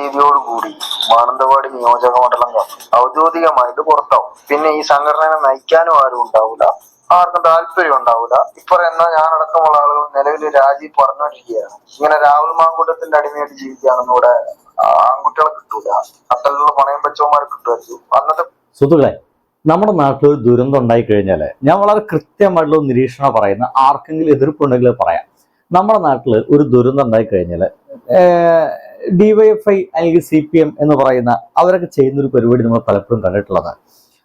തീയതിയോടുകൂടി മാനന്തവാടി നിയോജക മണ്ഡലം ഔദ്യോഗികമായിട്ട് പുറത്താവും. പിന്നെ ഈ സംഘടനയെ നയിക്കാനും ആരും ഉണ്ടാവില്ല ആർക്കും താല്പര്യം ഉണ്ടാവില്ല ഇപ്പറയുന്ന ഞാനടക്കമുള്ള ആളുകൾ നിലവിൽ രാജി പറഞ്ഞുകൊണ്ടിരിക്കുകയാണ് ഇങ്ങനെ രാഹുൽ മാങ്കൂട്ടത്തിന്റെ അടിമയായിട്ട് ജീവിക്കുകയാണെന്ന് ഇവിടെ ആൺകുട്ടികളെ കിട്ടൂല. അത്തരത്തിലുള്ള പണയം വെച്ചവന്മാരെ കിട്ടുമായിരിക്കും. അന്നത്തെ സുഹൃത്തുക്കളെ നമ്മുടെ നാട്ടിൽ ഒരു ദുരന്തം ഉണ്ടായി കഴിഞ്ഞാൽ ഞാൻ വളരെ കൃത്യമായിട്ടുള്ള നിരീക്ഷണം പറയുന്ന ആർക്കെങ്കിലും എതിർപ്പുണ്ടെങ്കിൽ പറയാം. നമ്മുടെ നാട്ടിൽ ഒരു ദുരന്തം ഉണ്ടായി കഴിഞ്ഞാൽ ഡിവൈഎഫ്ഐ അല്ലെങ്കിൽ സി പി എം എന്ന് പറയുന്ന അവരൊക്കെ ചെയ്യുന്ന ഒരു പരിപാടി നമ്മൾ പലപ്പോഴും കണ്ടിട്ടുള്ളത്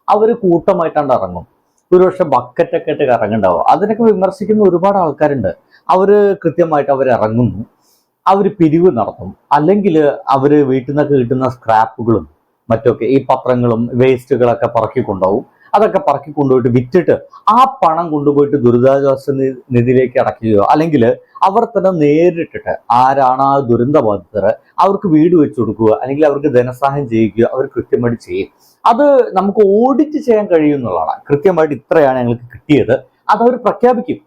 അവർ കൂട്ടമായിട്ടാണ് ഇറങ്ങും. ഒരുപക്ഷെ ബക്കറ്റൊക്കെ ആയിട്ട് ഇറങ്ങുണ്ടാവും അതിനൊക്കെ വിമർശിക്കുന്ന ഒരുപാട് ആൾക്കാരുണ്ട്. അവർ കൃത്യമായിട്ട് അവർ ഇറങ്ങുന്നു. അവർ പിരിവ് നടത്തും. അല്ലെങ്കിൽ അവർ വീട്ടിൽ നിന്നൊക്കെ കിട്ടുന്ന സ്ക്രാപ്പുകളും മറ്റൊക്കെ ഈ പത്രങ്ങളും വേസ്റ്റുകളൊക്കെ പറക്കി അതൊക്കെ പറക്കി കൊണ്ടുപോയിട്ട് വിറ്റിട്ട് ആ പണം കൊണ്ടുപോയിട്ട് ദുരിതാശ്വാസ നിധിയിലേക്ക് അടയ്ക്കുകയോ അല്ലെങ്കിൽ അവർ തന്നെ നേരിട്ടിട്ട് ആരാണ് ആ ദുരന്ത ബാധിതർ അവർക്ക് വീട് വെച്ചു കൊടുക്കുക അല്ലെങ്കിൽ അവർക്ക് ധനസഹായം ചെയ്യുകയോ അവർ കൃത്യമായിട്ട് ചെയ്യും. അത് നമുക്ക് ഓഡിറ്റ് ചെയ്യാൻ കഴിയും എന്നുള്ളതാണ്. കൃത്യമായിട്ട് ഇത്രയാണ് ഞങ്ങൾക്ക് കിട്ടിയത്. അത് അവർ പ്രഖ്യാപിക്കും.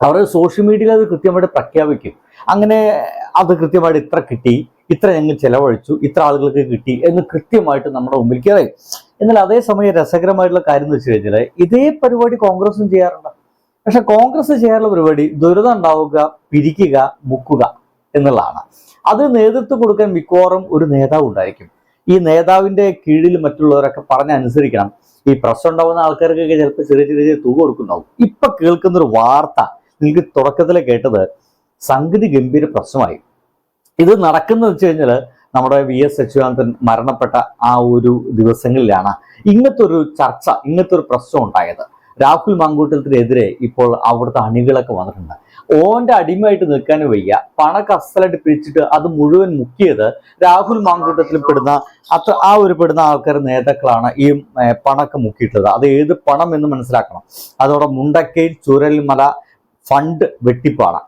അവർ സോഷ്യൽ മീഡിയയിൽ അത് കൃത്യമായിട്ട് പ്രഖ്യാപിക്കും. അങ്ങനെ അത് കൃത്യമായിട്ട് ഇത്ര കിട്ടി ഇത്ര ഞങ്ങൾ ചെലവഴിച്ചു ഇത്ര ആളുകൾക്ക് കിട്ടി എന്ന് കൃത്യമായിട്ട് നമ്മുടെ മുമ്പിലേക്ക് അറിയും എന്നാൽ അതേസമയം രസകരമായിട്ടുള്ള കാര്യം എന്ന് വെച്ച് കഴിഞ്ഞാൽ ഇതേ പരിപാടി കോൺഗ്രസും ചെയ്യാറുണ്ട്. പക്ഷെ കോൺഗ്രസ് ചെയ്യാറുള്ള പരിപാടി ദുരിതം ഉണ്ടാവുക പിരിക്കുക മുക്കുക എന്നുള്ളതാണ്. അത് നേതൃത്വം കൊടുക്കാൻ മിക്കവാറും ഒരു നേതാവ് ഉണ്ടായിരിക്കും. ഈ നേതാവിന്റെ കീഴിൽ മറ്റുള്ളവരൊക്കെ പറഞ്ഞനുസരിക്കണം ഈ പ്രശ്നം ഉണ്ടാവുന്ന ആൾക്കാർക്കൊക്കെ ചിലപ്പോൾ ചെറിയ ചെറിയ തുക കൊടുക്കുന്നുണ്ടാവും. ഇപ്പൊ കേൾക്കുന്ന ഒരു വാർത്ത നിങ്ങൾക്ക് തുടക്കത്തിൽ കേട്ടത് സംഗതി ഗംഭീര പ്രശ്നമായി. ഇത് നടക്കുന്നത് വെച്ച് കഴിഞ്ഞാൽ നമ്മുടെ വി എസ് അച്യുതാനന്ദൻ മരണപ്പെട്ട ആ ഒരു ദിവസങ്ങളിലാണ് ഇങ്ങനത്തെ ഒരു ചർച്ച ഇങ്ങനത്തെ ഒരു പ്രശ്നം ഉണ്ടായത്. രാഹുൽ മങ്കൂട്ടത്തിനെതിരെ ഇപ്പോൾ അവിടുത്തെ അണികളൊക്കെ വന്നിട്ടുണ്ട്. ഓന്റെ അടിമയായിട്ട് നിൽക്കാൻ വയ്യ. പണ അസലായിട്ട് പിരിച്ചിട്ട് അത് മുഴുവൻ മുക്കിയത് രാഹുൽ മാങ്കൂട്ടത്തിൽ പെടുന്ന അത്ര ആ ഒരു പെടുന്ന ആൾക്കാർ നേതാക്കളാണ് ഈ പണമൊക്കെ മുക്കിയിട്ടത് അത് ഏത് പണം എന്ന് മനസ്സിലാക്കണം. അതോടെ മുണ്ടക്കയിൽ ചുരൽമല ഫണ്ട് വെട്ടിപ്പാണ്.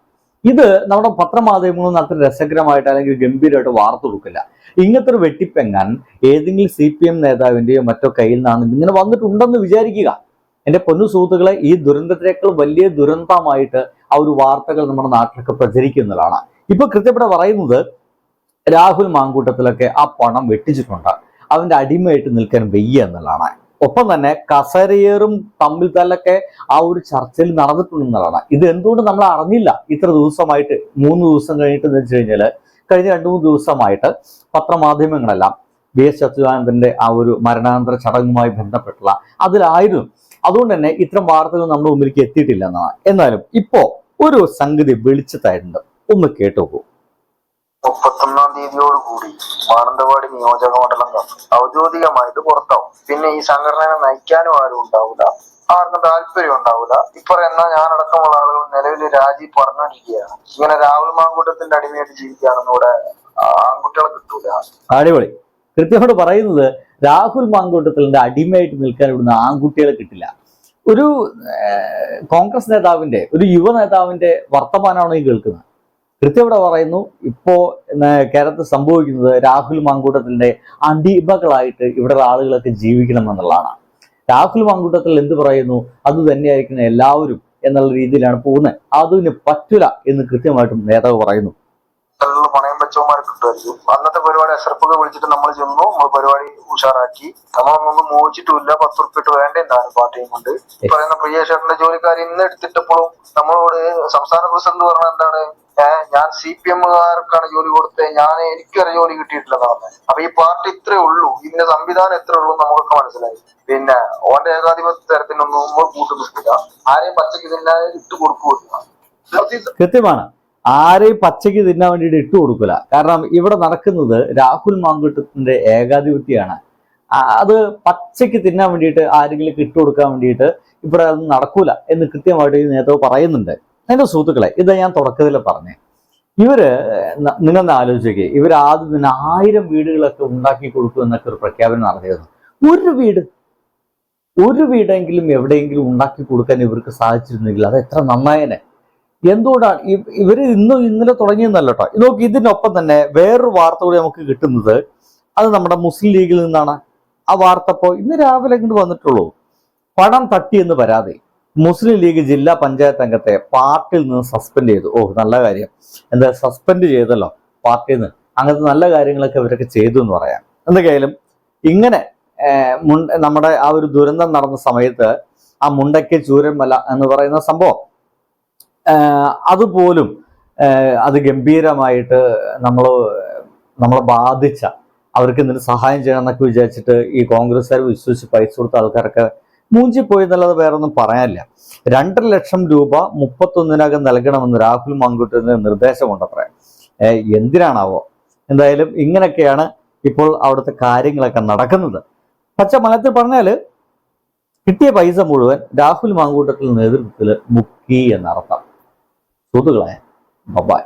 ഇത് നമ്മുടെ പത്രമാധ്യമങ്ങളും അത്ര രസകരമായിട്ട് അല്ലെങ്കിൽ ഗംഭീരമായിട്ട് വാർത്ത കൊടുക്കില്ല. ഇങ്ങനത്തെ ഒരു വെട്ടിപ്പെങ്ങാൻ ഏതെങ്കിലും സി പി എം നേതാവിന്റെയോ മറ്റോ കയ്യിൽ നിന്നാണ് ഇങ്ങനെ വന്നിട്ടുണ്ടെന്ന് വിചാരിക്കുക. എന്റെ പൊന്നു സുഹൃത്തുക്കളെ ഈ ദുരന്തത്തിനേക്കാൾ വലിയ ദുരന്തമായിട്ട് ആ ഒരു വാർത്തകൾ നമ്മുടെ നാട്ടിലൊക്കെ പ്രചരിക്കുന്നതാണ്. ഇപ്പൊ കൃത്യപ്പെടെ പറയുന്നത് രാഹുൽ മാങ്കൂട്ടത്തിലൊക്കെ ആ പണം വെട്ടിച്ചിട്ടുണ്ട്. അവന്റെ അടിമയായിട്ട് നിൽക്കാൻ വയ്യ എന്നുള്ളതാണ്. ഒപ്പം തന്നെ കസരിയറും തമ്മിൽ തല്ലൊക്കെ ആ ഒരു ചർച്ചയിൽ നടന്നിട്ടുണ്ടെന്നുള്ളതാണ്. ഇത് എന്തുകൊണ്ട് നമ്മൾ അറിഞ്ഞില്ല? ഇത്ര ദിവസമായിട്ട് മൂന്ന് ദിവസം കഴിഞ്ഞിട്ട് എന്ന് വെച്ച് കഴിഞ്ഞാൽ കഴിഞ്ഞ രണ്ടു മൂന്ന് ദിവസമായിട്ട് പത്രമാധ്യമങ്ങളെല്ലാം വി എസ് അച്യുതാനന്ദന്റെ ആ ഒരു മരണാനന്തര ചടങ്ങുമായി ബന്ധപ്പെട്ടുള്ള അതിലായിരുന്നു. അതുകൊണ്ട് തന്നെ ഇത്തരം വാർത്തകൾ നമ്മുടെ മുമ്പിലേക്ക് എത്തിയിട്ടില്ല എന്നാണ്. എന്നാലും ഇപ്പോ ഒരു സംഗതി വെളിച്ചത്തായിട്ടുണ്ട്. ഒന്ന് കേട്ടു മുപ്പത്തൊന്നാം തീയതിയോടുകൂടി മാനന്തവാടി നിയോജക മണ്ഡലം ഔദ്യോഗികമായിട്ട് പുറത്താവും. പിന്നെ ഈ സംഘടനയെ നയിക്കാനും ആരും ഉണ്ടാവില്ല ആർക്കും താല്പര്യം ഉണ്ടാവില്ല ഇപ്പറയുന്ന ഞാനടക്കമുള്ള ആളുകൾ നിലവിൽ രാജി പറഞ്ഞിരിക്കുകയാണ് ഇങ്ങനെ രാഹുൽ മാങ്കൂട്ടത്തിന്റെ അടിമയായിട്ട് ജീവിക്കുകയാണെന്ന് ഇവിടെ ആൺകുട്ടികളെ കിട്ടൂല. അടിപൊളി. കൃത്യമായിട്ട് പറയുന്നത് രാഹുൽ മാങ്കൂട്ടത്തിന്റെ അടിമയായിട്ട് നിൽക്കാൻ ഇവിടുന്ന് ആൺകുട്ടികളെ കിട്ടില്ല. ഒരു കോൺഗ്രസ് നേതാവിന്റെ ഒരു യുവ നേതാവിന്റെ വർത്തമാനമാണ് ഈ കേൾക്കുന്നത്? കൃത്യം ഇവിടെ പറയുന്നു ഇപ്പോ കേരളത്തിൽ സംഭവിക്കുന്നത് രാഹുൽ മാങ്കൂട്ടത്തിന്റെ അടിമകളായിട്ട് ഇവിടെയുള്ള ആളുകളൊക്കെ ജീവിക്കണം എന്നുള്ളതാണ്. രാഹുൽ മാങ്കൂട്ടത്തിൽ എന്ത് പറയുന്നു? അത് തന്നെയായിരിക്കണം എല്ലാവരും എന്നുള്ള രീതിയിലാണ് പോകുന്നത്. അതിന് പറ്റില്ല എന്ന് കൃത്യമായിട്ടും നേതാവ് പറയുന്നു. പണയം വെച്ചവന്മാരെ കിട്ടുമായിരിക്കും അന്നത്തെ പരിപാടി എസറപ്പൊക്കെ വിളിച്ചിട്ട് നമ്മൾ ചെന്നു നമ്മൾ പരിപാടി ഉഷാറാക്കി. നമ്മളൊന്നും മോഹിച്ചിട്ടുമില്ല പത്ത് ഉറുപ്പിട്ട് വേണ്ടേന്താണ് പാർട്ടിയും കൊണ്ട്. പറയുന്ന പ്രിയ ചേട്ടന്റെ ജോലിക്കാർ ഇന്ന് എടുത്തിട്ടപ്പോഴും നമ്മളോട് സംസ്ഥാന പ്രസിഡന്റ് പറഞ്ഞ എന്താണ് സി പി എമ്മുകാർക്കാണ് ജോലി കൊടുത്തത്. ഞാൻ എനിക്കൊരു ജോലി കിട്ടിയിട്ടില്ലെന്നാണ് അപ്പൊ ഈ പാർട്ടി ഇത്രേ ഉള്ളൂ. ഇതിന്റെ സംവിധാനം എത്ര ഉള്ളൂ നമുക്കൊക്കെ മനസ്സിലായി. പിന്നെ ഓന്റെ ഏകാധിപത്യ തരത്തിനൊന്നും കൂട്ടു നിൽക്കില്ല. ആരെയും പച്ചക്ക് ഇതിനെ ഇട്ട് കൊടുക്കുകയില്ല. കൃത്യമാണ്. ആരെയും പച്ചയ്ക്ക് തിന്നാൻ വേണ്ടിയിട്ട് ഇട്ടു കൊടുക്കില്ല. കാരണം ഇവിടെ നടക്കുന്നത് രാഹുൽ മാങ്കുട്ടത്തിന്റെ ഏകാധിപത്യമാണ്. അത് പച്ചയ്ക്ക് തിന്നാൻ വേണ്ടിയിട്ട് ആരെങ്കിലും ഇട്ടു കൊടുക്കാൻ വേണ്ടിയിട്ട് ഇവിടെ അത് നടക്കൂല എന്ന് കൃത്യമായിട്ട് ഈ നേതാവ് പറയുന്നുണ്ട്. എന്റെ സുഹൃത്തുക്കളെ ഇത് ഞാൻ തുടക്കത്തിൽ പറഞ്ഞേ. ഇവർ നിങ്ങൾ ആലോചിക്കുക ഇവർ ആദ്യം തന്നെ ആയിരം വീടുകളൊക്കെ ഉണ്ടാക്കി കൊടുക്കും എന്നൊക്കെ ഒരു പ്രഖ്യാപനം നടത്തിയിരുന്നു. ഒരു വീട് ഒരു വീടെങ്കിലും എവിടെയെങ്കിലും ഉണ്ടാക്കി കൊടുക്കാൻ ഇവർക്ക് സാധിച്ചിരുന്നെങ്കിൽ അത് എത്ര നന്നായനെ. എന്തുകൊണ്ടാണ് ഇവർ ഇന്നും ഇന്ന് ഇന്നലെ തുടങ്ങിയെന്നല്ല കേട്ടോ. നോക്കി ഇതിനൊപ്പം തന്നെ വേറൊരു വാർത്ത കൂടി നമുക്ക് കിട്ടുന്നത് അത് നമ്മുടെ മുസ്ലിം ലീഗിൽ നിന്നാണ്. ആ വാർത്ത ഇപ്പോൾ ഇന്ന് രാവിലെ ഇങ്ങോട്ട് വന്നിട്ടുള്ളൂ. പണം തട്ടിയെന്ന് പരാതി. മുസ്ലിം ലീഗ് ജില്ലാ പഞ്ചായത്ത് അംഗത്തെ പാർട്ടിയിൽ നിന്ന് സസ്പെൻഡ് ചെയ്തു. ഓ നല്ല കാര്യം. എന്താ സസ്പെൻഡ് ചെയ്തല്ലോ പാർട്ടിയിൽ നിന്ന്. അങ്ങനത്തെ നല്ല കാര്യങ്ങളൊക്കെ ഇവരൊക്കെ ചെയ്തു എന്ന് പറയാം. എന്തൊക്കെയായാലും ഇങ്ങനെ മുൻ നമ്മുടെ ആ ഒരു ദുരന്തം നടന്ന സമയത്ത് ആ മുണ്ടയ്ക്ക് ചൂരമല എന്ന് പറയുന്ന സംഭവം അതുപോലും അത് ഗംഭീരമായിട്ട് നമ്മൾ നമ്മളെ ബാധിച്ച അവർക്ക് എന്തിനു സഹായം ചെയ്യണം എന്നൊക്കെ വിചാരിച്ചിട്ട് ഈ കോൺഗ്രസ്സുകാർ വിശ്വസിച്ച് പൈസ കൊടുത്ത ആൾക്കാരൊക്കെ മൂഞ്ചിപ്പോയി എന്നുള്ളത് വേറെ ഒന്നും പറയാനില്ല. രണ്ടര ലക്ഷം രൂപ മുപ്പത്തൊന്നിനകം നൽകണമെന്ന് രാഹുൽ മാങ്കുട്ടിന് നിർദ്ദേശമുണ്ടത്രേ എന്തിനാണാവോ? എന്തായാലും ഇങ്ങനെയൊക്കെയാണ് ഇപ്പോൾ അവിടുത്തെ കാര്യങ്ങളൊക്കെ നടക്കുന്നത്. പച്ച മലത്തിൽ പറഞ്ഞാൽ കിട്ടിയ പൈസ മുഴുവൻ രാഹുൽ മാങ്കൂട്ടത്തിൽ നേതൃത്വത്തിൽ മുക്കി എന്നർത്ഥം. സുഹൃത്തുക്കളെ ബബായ്